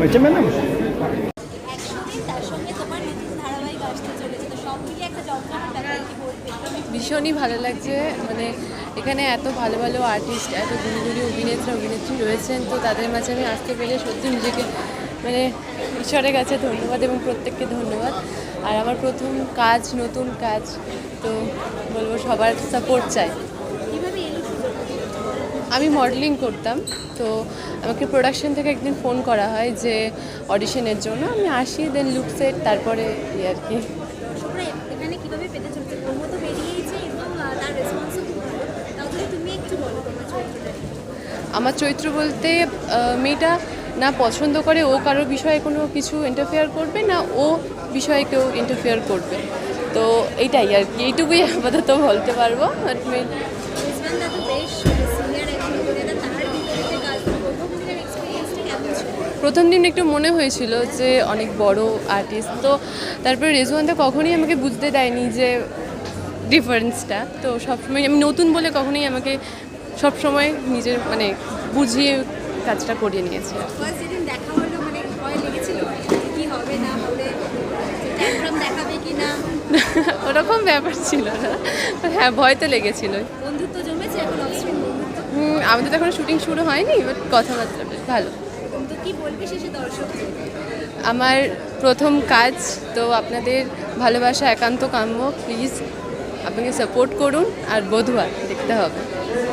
হয়েছে ম্যাডাম? ভীষণই ভালো লাগছে। মানে এখানে এত ভালো ভালো আর্টিস্ট এত গুণী গুণী অভিনেত্রী অভিনেত্রী রয়েছেন, তো তাদের মাঝে আমি আসতে পেরে সত্যি নিজেকে মানে ঈশ্বরের কাছে ধন্যবাদ এবং প্রত্যেককে ধন্যবাদ। আর আমার প্রথম কাজ, নতুন কাজ, তো বলব সবার সাপোর্ট চাই। আমি মডেলিং করতাম তো আমাকে প্রোডাকশন থেকে একদিন ফোন করা হয় যে অডিশনের জন্য আমি আসি দেন লুক সেট তারপরে এই আর কি। আমার চরিত্র বলতে মেয়েটা না পছন্দ করে ও কারোর বিষয়ে কোনো কিছু ইন্টারফেয়ার করবে না ও বিষয়ে কেউ ইন্টারফেয়ার করবে। তো এইটাই আর কি এইটুকুই আপাতত বলতে পারব বাট রিজওয়ান প্রথম দিন একটু মনে হয়েছিল যে অনেক বড় আর্টিস্ট তো তারপরে রেজওয়ানটা কখনোই আমাকে বুঝতে দেয়নি যে ডিফারেন্সটা তো সবসময় আমি নতুন বলে কখনোই আমাকে সবসময় নিজের মানে বুঝিয়ে কাজটা করিয়ে নিয়েছে। মানে ওরকম ব্যাপার ছিল না। হ্যাঁ ভয় তো লেগেছিল। বন্ধুত্ব জমেছে এখন? আমাদের তো এখনও শুটিং শুরু হয়নি বাট কথাবার্তা বেশ ভালো। আমার প্রথম কাজ তো আপনাদের ভালোবাসা, একান্ত কাম্য। প্লিজ আপনাকে সাপোর্ট করুন আর বধুয়া দেখতে হবে।